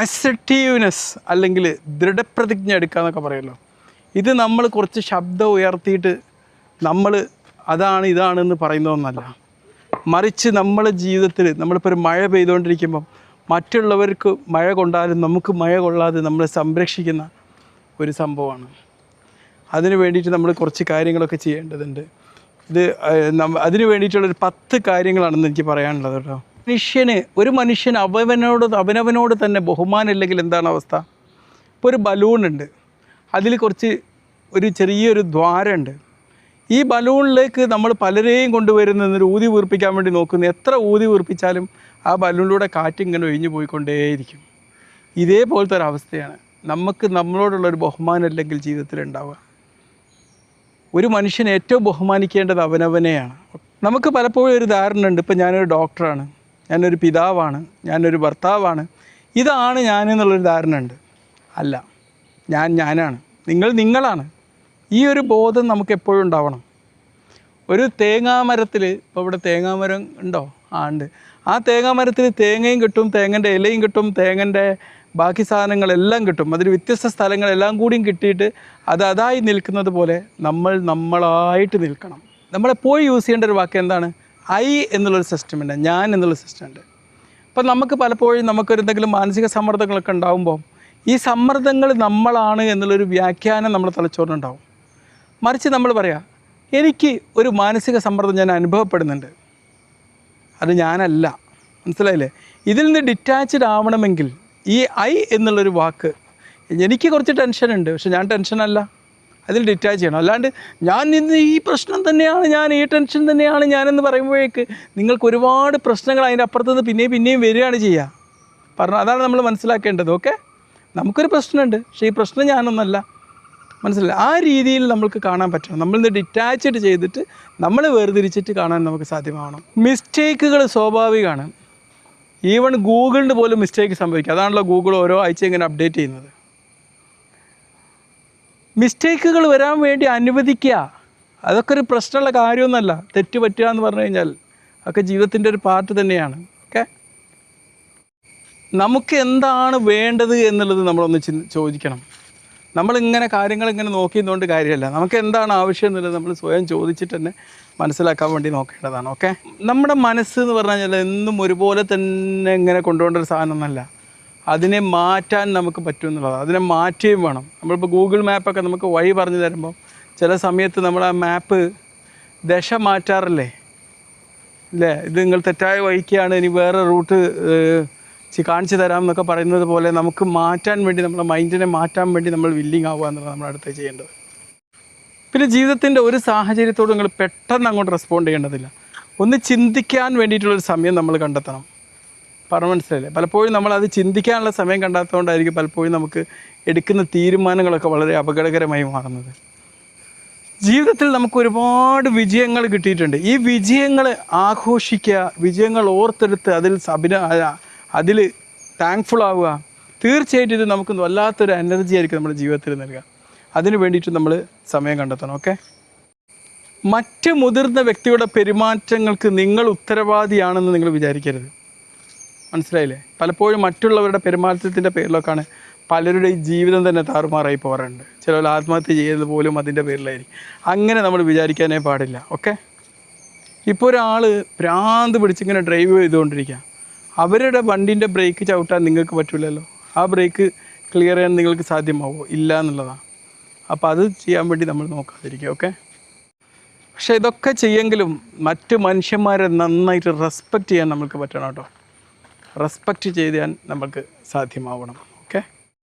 Assertiveness അല്ലെങ്കിൽ ദൃഢപ്രതിജ്ഞ എടുക്കുക എന്നൊക്കെ പറയുമല്ലോ. ഇത് നമ്മൾ കുറച്ച് ശബ്ദം ഉയർത്തിയിട്ട് നമ്മൾ അതാണ് ഇതാണെന്ന് പറയുന്നതൊന്നല്ല മറിച്ച് നമ്മളെ ജീവിതത്തിൽ നമ്മളിപ്പോൾ ഒരു മഴ പെയ്തുകൊണ്ടിരിക്കുമ്പം മറ്റുള്ളവർക്ക് മഴ കൊണ്ടാലും നമുക്ക് മഴ കൊള്ളാതെ നമ്മളെ സംരക്ഷിക്കുന്ന ഒരു സംഭവമാണ്. അതിനു വേണ്ടിയിട്ട് നമ്മൾ കുറച്ച് കാര്യങ്ങളൊക്കെ ചെയ്യേണ്ടതുണ്ട്. ഇത് അതിന് വേണ്ടിയിട്ടുള്ളൊരു പത്ത് കാര്യങ്ങളാണെന്ന് എനിക്ക് പറയാനുള്ളത് കേട്ടോ. മനുഷ്യന് ഒരു മനുഷ്യൻ അവനോട് അവനവനോട് തന്നെ ബഹുമാനം ഇല്ലെങ്കിൽ എന്താണ് അവസ്ഥ? ഇപ്പോൾ ഒരു ബലൂൺ ഉണ്ട്. അതിൽ കുറച്ച് ഒരു ചെറിയൊരു ദ്വാരമുണ്ട്. ഈ ബലൂണിലേക്ക് നമ്മൾ പലരെയും കൊണ്ടുവരുന്ന ഒരു ഊതി വീർപ്പിക്കാൻ വേണ്ടി നോക്കുന്നു. എത്ര ഊതി വീർപ്പിച്ചാലും ആ ബലൂണിലൂടെ കാറ്റ് ഇങ്ങനെ ഒഴിഞ്ഞു പോയിക്കൊണ്ടേയിരിക്കും. ഇതേപോലത്തെ ഒരു അവസ്ഥയാണ്. നമുക്ക് നമ്മളോടുള്ള ഒരു ബഹുമാനം അല്ലെങ്കിൽ ജീവിതത്തിൽ ഉണ്ടാവുക. ഒരു മനുഷ്യൻ ഏറ്റവും ബഹുമാനിക്കേണ്ടത് അവനവനെയാണ്. നമുക്ക് പലപ്പോഴും ഒരു ധാരണ ഉണ്ട് ഇപ്പം ഞാനൊരു ഡോക്ടറാണ് ഞാനൊരു പിതാവാണ് ഞാനൊരു ഭർത്താവാണ്. ഇതാണ് ഞാൻ എന്നുള്ളൊരു ധാരണ ഉണ്ട് അല്ല ഞാൻ ഞാനാണ്. നിങ്ങൾ നിങ്ങളാണ്. ഈ ഒരു ബോധം നമുക്ക് എപ്പോഴും ഉണ്ടാവണം. ഒരു തേങ്ങാമരത്തിൽ ഇപ്പോൾ ഇവിടെ തേങ്ങാമരം ഉണ്ടോ? ആ ഉണ്ട്. ആ തേങ്ങാമരത്തിൽ തേങ്ങയും കിട്ടും തേങ്ങന്റെ ഇലയും കിട്ടും തേങ്ങന്റെ ബാക്കി സാധനങ്ങളെല്ലാം കിട്ടും. അതിൽ വ്യത്യസ്ത സ്ഥലങ്ങളെല്ലാം കൂടിയും കിട്ടിയിട്ട് അത് അതായി നിൽക്കുന്നത് പോലെ നമ്മൾ നമ്മളായിട്ട് നിൽക്കണം. നമ്മളെപ്പോഴും യൂസ് ചെയ്യേണ്ട ഒരു വാക്ക് എന്താണ്? ഐ എന്നുള്ളൊരു സിസ്റ്റം ഉണ്ട് ഞാൻ എന്നുള്ള സിസ്റ്റം ഉണ്ട്. അപ്പം നമുക്ക് പലപ്പോഴും നമുക്കൊരു എന്തെങ്കിലും മാനസിക സമ്മർദ്ദങ്ങളൊക്കെ ഉണ്ടാകുമ്പോൾ ഈ സമ്മർദ്ദങ്ങൾ നമ്മളാണ് എന്നുള്ളൊരു വ്യാഖ്യാനം നമ്മുടെ തലച്ചോറിനുണ്ടാവും. മറിച്ച് നമ്മൾ പറയാം എനിക്ക് ഒരു മാനസിക സമ്മർദ്ദം ഞാൻ അനുഭവപ്പെടുന്നുണ്ട്. അത് ഞാനല്ല. മനസ്സിലായില്ലേ? ഇതിൽ നിന്ന് ഡിറ്റാച്ച്ഡ് ആവണമെങ്കിൽ ഈ ഐ എന്നുള്ളൊരു വാക്ക് എനിക്ക് കുറച്ച് ടെൻഷനുണ്ട് പക്ഷെ ഞാൻ ടെൻഷനല്ല അതിൽ ഡിറ്റാച്ച് ചെയ്യണം. അല്ലാണ്ട് ഞാൻ ഇന്ന് ഈ പ്രശ്നം തന്നെയാണ് ഞാൻ ഈ ടെൻഷൻ തന്നെയാണ് ഞാനെന്ന് പറയുമ്പോഴേക്ക് നിങ്ങൾക്ക് ഒരുപാട് പ്രശ്നങ്ങൾ അതിന്റെ അപ്പുറത്ത് നിന്ന് പിന്നെയും പിന്നെയും വരികയാണ് ചെയ്യുക. പറഞ്ഞു അതാണ് നമ്മൾ മനസ്സിലാക്കേണ്ടത് ഓക്കെ നമുക്കൊരു പ്രശ്നമുണ്ട് പക്ഷേ ഈ പ്രശ്നം ഞാനൊന്നല്ല. മനസ്സിലായി? ആ രീതിയിൽ നമ്മൾക്ക് കാണാൻ പറ്റണം. നമ്മളിന്ന് ഡിറ്റാച്ച്ഡ് ചെയ്തിട്ട് നമ്മൾ വേർതിരിച്ചിട്ട് കാണാൻ നമുക്ക് സാധ്യമാവണം. മിസ്റ്റേക്കുകൾ സ്വാഭാവികമാണ്. ഈവൺ ഗൂഗിളിന് പോലും മിസ്റ്റേക്ക് സംഭവിക്കുക അതാണല്ലോ ഗൂഗിൾ ഓരോ ആഴ്ച ഇങ്ങനെ അപ്ഡേറ്റ് ചെയ്യുന്നത്. മിസ്റ്റേക്കുകൾ വരാൻ വേണ്ടി അനുവദിക്കുക. അതൊക്കെ ഒരു പ്രശ്നമുള്ള കാര്യമൊന്നുമല്ല. തെറ്റ് പറ്റുക എന്ന് പറഞ്ഞു കഴിഞ്ഞാൽ അതൊക്കെ ജീവിതത്തിന്റെ ഒരു പാർട്ട് തന്നെയാണ്. ഓക്കെ? നമുക്ക് എന്താണ് വേണ്ടത് എന്നുള്ളത് നമ്മളൊന്ന് ചി ചോദിക്കണം. നമ്മളിങ്ങനെ കാര്യങ്ങൾ ഇങ്ങനെ നോക്കിയതുകൊണ്ട് കാര്യമല്ല. നമുക്ക് എന്താണ് ആവശ്യം എന്നുള്ളത് നമ്മൾ സ്വയം ചോദിച്ചിട്ട് തന്നെ മനസ്സിലാക്കാൻ വേണ്ടി നോക്കേണ്ടതാണ്. ഓക്കെ? നമ്മുടെ മനസ്സ് എന്ന് പറഞ്ഞു കഴിഞ്ഞാൽ എന്നും ഒരുപോലെ തന്നെ ഇങ്ങനെ കൊണ്ടുപോകേണ്ട ഒരു സാധനമൊന്നുമല്ല. അതിനെ മാറ്റാൻ നമുക്ക് പറ്റും എന്നുള്ളതാണ്. അതിനെ മാറ്റുകയും വേണം. നമ്മളിപ്പോൾ ഗൂഗിൾ മാപ്പൊക്കെ നമുക്ക് വഴി പറഞ്ഞു തരുമ്പോൾ ചില സമയത്ത് നമ്മൾ ആ മാപ്പ് ദശ മാറ്റാറില്ലേ? ഇല്ലേ ഇത് നിങ്ങൾ തെറ്റായ വഴിക്കാണ് ഇനി വേറെ റൂട്ട് കാണിച്ചു തരാം എന്നൊക്കെ പറയുന്നത് പോലെ നമുക്ക് മാറ്റാൻ വേണ്ടി നമ്മുടെ മൈൻഡിനെ മാറ്റാൻ വേണ്ടി നമ്മൾ വില്ലിങ് ആവുക എന്നുള്ളത് നമ്മൾ അടുത്ത് ചെയ്യേണ്ടത്. പിന്നെ ജീവിതത്തിന്റെ ഒരു സാഹചര്യത്തോട് നിങ്ങൾ പെട്ടെന്ന് അങ്ങോട്ട് റെസ്പോണ്ട് ചെയ്യേണ്ടതില്ല. ഒന്ന് ചിന്തിക്കാൻ വേണ്ടിയിട്ടുള്ളൊരു സമയം നമ്മൾ കണ്ടെത്തണം. മനസ്സിലായില്ലേ? പലപ്പോഴും നമ്മളത് ചിന്തിക്കാനുള്ള സമയം കണ്ടാത്തതുകൊണ്ടായിരിക്കും പലപ്പോഴും നമുക്ക് എടുക്കുന്ന തീരുമാനങ്ങളൊക്കെ വളരെ അപകടകരമായി മാറുന്നത്. ജീവിതത്തിൽ നമുക്ക് ഒരുപാട് വിജയങ്ങൾ കിട്ടിയിട്ടുണ്ട്. ഈ വിജയങ്ങൾ ആഘോഷിക്കുക വിജയങ്ങൾ ഓർത്തെടുത്ത് അതിൽ അഭിന അതിൽ താങ്ക്ഫുൾ ആവുക തീർച്ചയായിട്ടും ഇത് നമുക്ക് വല്ലാത്തൊരു എനർജി ആയിരിക്കും നമ്മുടെ ജീവിതത്തിൽ നൽകുക. അതിന് വേണ്ടിയിട്ട് നമ്മൾ സമയം കണ്ടെത്തണം ഓക്കെ മറ്റ് മുതിർന്ന വ്യക്തിയുടെ പെരുമാറ്റങ്ങൾക്ക് നിങ്ങൾ ഉത്തരവാദിയാണെന്ന് നിങ്ങൾ വിചാരിക്കരുത്. മനസ്സിലായില്ലേ? പലപ്പോഴും മറ്റുള്ളവരുടെ പെരുമാറ്റത്തിന്റെ പേരിലൊക്കെയാണ് പലരുടെയും ജീവിതം തന്നെ താറുമാറായി പോകാറുണ്ട്. ചിലർ ആത്മഹത്യ ചെയ്യുന്നത് പോലും അതിന്റെ പേരിലായിരിക്കും. അങ്ങനെ നമ്മൾ വിചാരിക്കാനേ പാടില്ല ഓക്കെ? ഇപ്പോൾ ഒരാൾ ഭ്രാന്ത് പിടിച്ചിങ്ങനെ ഡ്രൈവ് ചെയ്തുകൊണ്ടിരിക്കുക അവരുടെ വണ്ടിന്റെ ബ്രേക്ക് ചവിട്ടാൻ നിങ്ങൾക്ക് പറ്റില്ലല്ലോ ആ ബ്രേക്ക് ക്ലിയർ ചെയ്യാൻ നിങ്ങൾക്ക് സാധ്യമാവുമോ ഇല്ല എന്നുള്ളതാണ്. അപ്പോൾ അത് ചെയ്യാൻ വേണ്ടി നമ്മൾ നോക്കാതിരിക്കുക ഓക്കെ? പക്ഷേ ഇതൊക്കെ ചെയ്യെങ്കിലും മറ്റ് മനുഷ്യന്മാരെ നന്നായിട്ട് റെസ്പെക്റ്റ് ചെയ്യാൻ നമുക്ക് പറ്റണം കേട്ടോ. റെസ്പെക്റ്റ് ചെയ്യാൻ നമുക്ക് സാധ്യമാവണം.